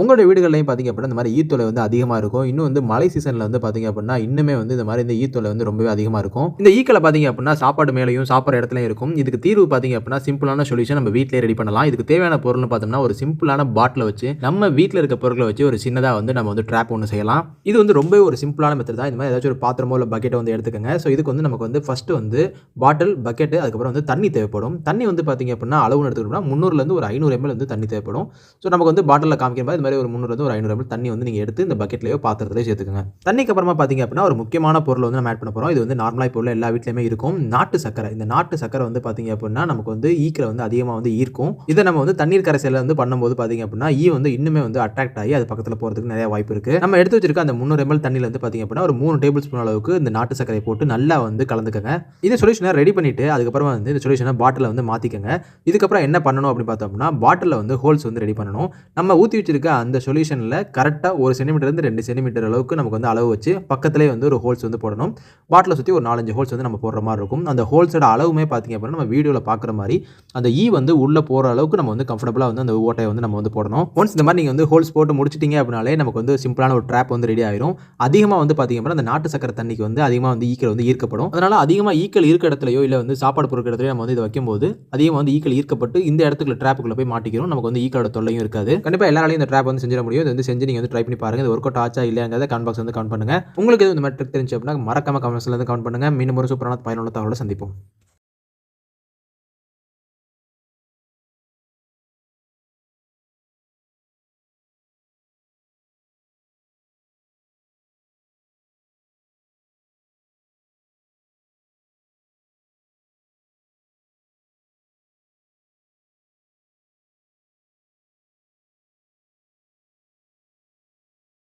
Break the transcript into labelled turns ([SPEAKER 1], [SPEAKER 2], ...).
[SPEAKER 1] உங்களுடைய வீடுகள்லையும் பார்த்தீங்க அப்படின்னா இந்த மாதிரி ஈத்தொலை வந்து அதிகமாக இருக்கும். இன்னும் வந்து மழை சீசனில் வந்து பார்த்தீங்க அப்படின்னா இன்னுமே வந்து இந்த மாதிரி இந்த ஈத்தொலை வந்து ரொம்பவே அதிகமாக இருக்கும். இந்த ஈக்களை பார்த்தீங்க அப்படின்னா சாப்பாடு மேலேயும் சாப்பிட்ற இடத்துலையும் இருக்கும். இதுக்கு தீர்வு பார்த்தீங்க அப்படின்னா சிம்பிளான சொல்யூஷன் நம்ம வீட்டிலே ரெடி பண்ணலாம். இதுக்கு தேவையான பொருள்னு பார்த்தோம்னா ஒரு சிம்பிளான பாட்டில் வச்சு நம்ம வீட்டில் இருக்க பொருட்களை வச்சு ஒரு சின்னதாக வந்து நம்ம வந்து ட்ராப் ஒன்று செய்யலாம். இது வந்து ரொம்பவே ஒரு சிம்பிளான மெத்தட் தான். இந்த மாதிரி ஏதாச்சும் ஒரு பாத்திரமோ இல்லை பக்கெட்டை வந்து எடுத்துக்கோங்க. ஸோ இதுக்கு வந்து நமக்கு வந்து ஃபஸ்ட்டு வந்து பாட்டில் பக்கெட்டு அதுக்கப்புறம் வந்து தண்ணி தேவைப்படும். தண்ணி வந்து பார்த்தீங்க அப்படின்னா அளவுன்னு எடுத்துக்கிட்டோம்னா முந்நூறுலேருந்து ஒரு ஐநூறு எம்எல் வந்து தண்ணி தேவைப்படும். ஸோ நமக்கு வந்து பாட்டிலில் காமிக்கிற மாதிரி மாதிரி ஒரு முந்நூறு ஒரு ஐநூறு எம்எல் தண்ணி வந்து நீங்கள் எடுத்து இந்த பக்கெட்லேயோ பாத்திரத்திலையோ சேர்த்துக்கோங்க. தண்ணிக்கு அப்புறமா பார்த்தீங்க அப்படின்னா ஒரு முக்கியமான பொருள் வந்து நம்ம ஆட் பண்ண போகிறோம் இது வந்து நார்மலாக இப்போ உள்ள எல்லா வீட்லையுமே இருக்கும். நாட்டு சக்கரை இந்த நாட்டு சக்கரை வந்து பார்த்தீங்க அப்படின்னா நமக்கு வந்து ஈக்கில் வந்து அதிகமாக வந்து ஈர்க்கும். இதை நம்ம வந்து தண்ணீர் கரைசலில் வந்து பண்ணும்போது பார்த்தீங்க அப்படின்னா ஈ வந்து இன்னுமே வந்து அட்ராக்ட் ஆகி அது பக்கத்தில் போகிறதுக்கு நிறைய வாய்ப்பு இருக்குது நம்ம எடுத்து வச்சிருக்க அந்த முந்நூறு எம்எல் தண்ணியில் வந்து பார்த்தீங்க அப்படின்னா ஒரு மூணு டேபிள் ஸ்பூன் அளவுக்கு இந்த நாட்டு சக்கரை போட்டு நல்லா வந்து கலந்துக்கங்க. இந்த சொல்யூஷனை ரெடி பண்ணிவிட்டு அதுக்கப்புறமா வந்து இந்த சொல்யூஷனை பாட்டிலில் வந்து மாற்றிக்கங்க இதுக்கப்புறம் என்ன பண்ணணும் அப்படின்னு பார்த்தோம்னா பாட்டிலில் வந்து ஹோல்ஸ் வந்து ரெடி பண்ணணும். நம்ம ஊற்றி வச்சிருக்க அந்த சொல்யூஷனில் கரெக்டாக ஒரு சென்டிமீட்டர்லேருந்து ரெண்டு சென்டிமீட்டர் அளவுக்கு நமக்கு வந்து அளவு வச்சு பக்கத்துலேயே வந்து ஒரு ஹோல்ஸ் வந்து போடணும். பாட்டிலை சுற்றி ஒரு நாலஞ்சு ஹோல்ஸ் வந்து நம்ம போடுற மாதிரி இருக்கும். அந்த ஹோல்ஸோட அளவுமே பார்த்தீங்க அப்படின்னா நம்ம வீடியோவில் பார்க்குற மாதிரி அந்த ஈ வந்து உள்ளே போகிற அளவுக்கு நம்ம வந்து கம்ஃபர்டபுளாக வந்து அந்த ஓட்டையை வந்து நம்ம வந்து போடணும். ஒன்ஸ் இந்த மாதிரி நீங்கள் வந்து ஹோல்ஸ் போட்டு முடிச்சிட்டிங்க அப்படின்னாலே நமக்கு வந்து சிம்பிளான ஒரு ட்ராப் வந்து ரெடி ஆயிரும். அதிகமாக வந்து பார்த்தீங்க அப்படின்னா அந்த நாட்டு சக்கரை தண்ணிக்கு வந்து அதிகமாக வந்து ஈக்கள் வந்து ஈர்க்கப்படும். அதனால் அதிகமாக ஈக்கள் இருக்க இடத்துலையோ இல்லை வந்து சாப்பாடு பொறுக்கிற இடத்துலையோ நம்ம வந்து இதை வைக்கும்போது அதிகமாக வந்து ஈக்கள் ஈர்க்கப்பட்டு இந்த இடத்துக்குள்ள ட்ராப்புக்குள்ள போய் மாட்டிக்கிறோம். நமக்கு வந்து ஈக்களோட தொல்லையும் இருக்காது. கண்டிப்பாக எல்லாராலையும் இந்த ட்ராப் வந்து செஞ்சிட முடியும். இது வந்து செஞ்சு நீங்கள் வந்து ட்ரை பண்ணி பாருங்க. இது ஒர்க் அவுட் ஆச்சா இல்லையாங்கிறத கமெண்ட் பாக்ஸ் வந்து கமெண்ட் பண்ணுங்க. உங்களுக்கு இது இந்த மாதிரி ட்ரிக் தெரிஞ்சு அப்படின்னா மறக்காம கமெண்ட்ஸ்ல வந்து கமெண்ட் பண்ணுங்க. மீண்டும் ஒரு சூப்பரான பயனுள்ள தகவலை சந்திப்போம்.